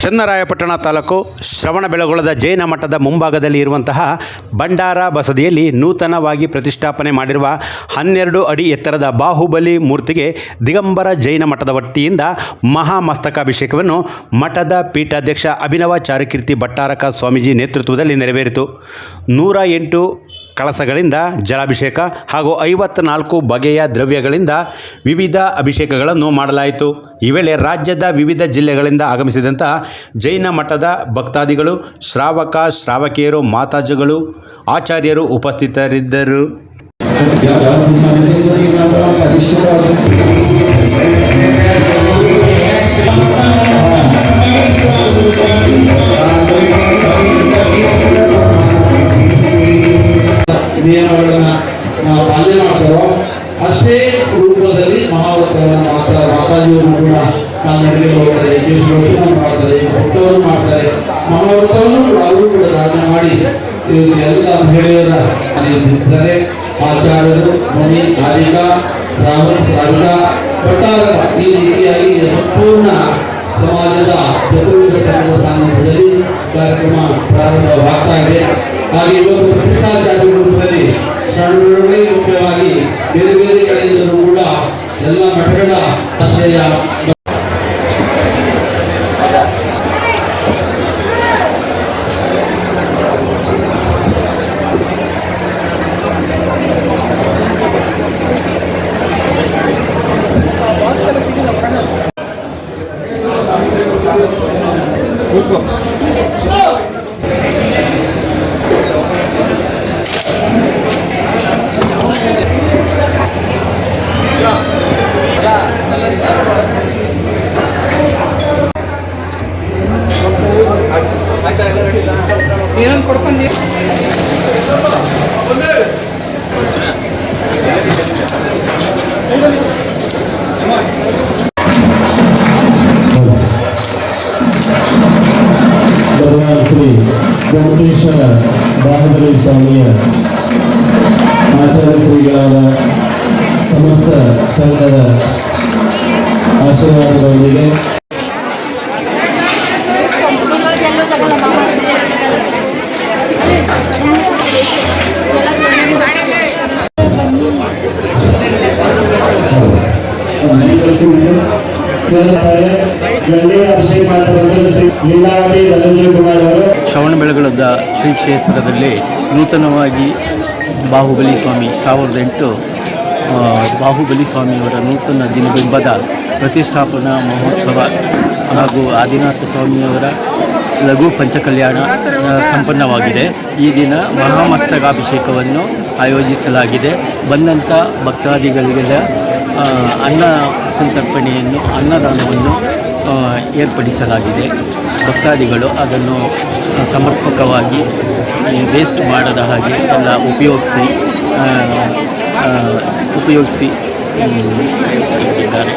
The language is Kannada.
ಚನ್ನರಾಯಪಟ್ಟಣ ತಾಲೂಕು ಶ್ರವಣಬೆಳಗೊಳದ ಜೈನ ಮಠದ ಮುಂಭಾಗದಲ್ಲಿ ಇರುವಂತಹ ಭಂಡಾರ ಬಸದಿಯಲ್ಲಿ ನೂತನವಾಗಿ ಪ್ರತಿಷ್ಠಾಪನೆ ಮಾಡಿರುವ ಹನ್ನೆರಡು ಅಡಿ ಎತ್ತರದ ಬಾಹುಬಲಿ ಮೂರ್ತಿಗೆ ದಿಗಂಬರ ಜೈನ ಮಠದ ವತಿಯಿಂದ ಮಹಾಮಸ್ತಕಾಭಿಷೇಕವನ್ನು ಮಠದ ಪೀಠಾಧ್ಯಕ್ಷ ಅಭಿನವ ಚಾರುಕೀರ್ತಿ ಭಟ್ಟಾರಕ ಸ್ವಾಮೀಜಿ ನೇತೃತ್ವದಲ್ಲಿ ನೆರವೇರಿತು. ನೂರ ಎಂಟು ಕಳಸಗಳಿಂದ ಜಲಾಭಿಷೇಕ ಹಾಗೂ ಐವತ್ನಾಲ್ಕು ಬಗೆಯ ದ್ರವ್ಯಗಳಿಂದ ವಿವಿಧ ಅಭಿಷೇಕಗಳನ್ನು ಮಾಡಲಾಯಿತು. ಈ ವೇಳೆ ರಾಜ್ಯದ ವಿವಿಧ ಜಿಲ್ಲೆಗಳಿಂದ ಆಗಮಿಸಿದಂಥ ಜೈನ ಮಠದ ಭಕ್ತಾದಿಗಳು, ಶ್ರಾವಕ, ಶ್ರಾವಕಿಯರು, ಮಾತಾಜುಗಳು, ಆಚಾರ್ಯರು ಉಪಸ್ಥಿತರಿದ್ದರು. ಪಾಲನೆ ಮಾಡ್ತಾರೋ ಅಷ್ಟೇ ರೂಪದಲ್ಲಿ ಮಹಾವೃತಗಳನ್ನ ಮಾಡ್ತಾರೆ ಮಾತಾಜಿಯವರು ಕೂಡ ಕಾಲ್ನಡಿಗೆ ಹೋಗ್ತಾರೆ ದೇಶವನ್ನು ಮಾಡ್ತಾರೆ ಭಕ್ತವರು ಮಾಡ್ತಾರೆ. ಮಹಾವೃತವನ್ನು ಕೂಡ ಅವರು ಕೂಡ ದಾನ ಮಾಡಿ ಎಲ್ಲ ಮಹಿಳೆಯರ ನಿಂತಿದ್ದಾರೆ ಆಚಾರ್ಯರು, ಮುನಿ ಕಾರಿಕ ಶ್ರಾವಣ ಶ್ರಾವಿಕ ಭಟ್ಟಾರಕ, ಈ ರೀತಿಯಾಗಿ ಸಂಪೂರ್ಣ ಸಮಾಜದ ಚತುರ್ವಿಧ ಸಂಘದ ಸಾನ್ನಿಧ್ಯದಲ್ಲಿ ಕಾರ್ಯಕ್ರಮ ಪ್ರಾರಂಭವಾಗ್ತಾ ಇದೆ. ಹಾಗೆ ಇವತ್ತು ಪ್ರತಿಷ್ಠಾಚಾರ್ಯ ರೂಪದಲ್ಲಿ ಶರಣರುಗಳೇ ಮುಖ್ಯವಾಗಿ ಬೇರೆ ಬೇರೆ ಕಡೆಯಿಂದಲೂ ಕೂಡ ಎಲ್ಲ ಮಠಗಳ ಆಶ್ರಯ ಭಗವಾನ್ ಶ್ರೀ ವೆಂಕಟೇಶ್ವರ ಬಾಹುಬಲಿ ಸ್ವಾಮಿಯ ಆಚಾರ್ಯ ಶ್ರೀಗಳಾದ ಸಮಸ್ತ ಸಂಘದ ಆಶೀರ್ವಾದಗಳೊಂದಿಗೆ ಗಂಗೆಯ ಅಭಿಷೇಕ ಲೀಲಾವತಿ ಶ್ರವಣಬೆಳಗೊಳದ ಶ್ರೀ ಕ್ಷೇತ್ರದಲ್ಲಿ ನೂತನವಾಗಿ ಬಾಹುಬಲಿ ಸ್ವಾಮಿ, ಸಾವಿರದ ಎಂಟು ಬಾಹುಬಲಿ ಸ್ವಾಮಿಯವರ ನೂತನ ದಿನಬಿಂಬದ ಪ್ರತಿಷ್ಠಾಪನಾ ಮಹೋತ್ಸವ ಹಾಗೂ ಆದಿನಾಥ ಸ್ವಾಮಿಯವರ ಲಘು ಪಂಚಕಲ್ಯಾಣ ಸಂಪನ್ನವಾಗಿದೆ. ಈ ದಿನ ಮಹಾಮಸ್ತಕಾಭಿಷೇಕವನ್ನು ಆಯೋಜಿಸಲಾಗಿದೆ. ಬಂದಂಥ ಭಕ್ತಾದಿಗಳಿಗೆಲ್ಲ ಅನ್ನ ಸಂತರ್ಪಣೆಯನ್ನು ಅನ್ನದಾನವನ್ನು ಏರ್ಪಡಿಸಲಾಗಿದೆ. ಭಕ್ತಾದಿಗಳು ಅದನ್ನು ಸಮರ್ಪಕವಾಗಿ ವೇಸ್ಟ್ ಮಾಡದ ಹಾಗೆ ಎಲ್ಲ ಉಪಯೋಗಿಸಿ ಉಪಯೋಗಿಸಿ ಇದ್ದಾರೆ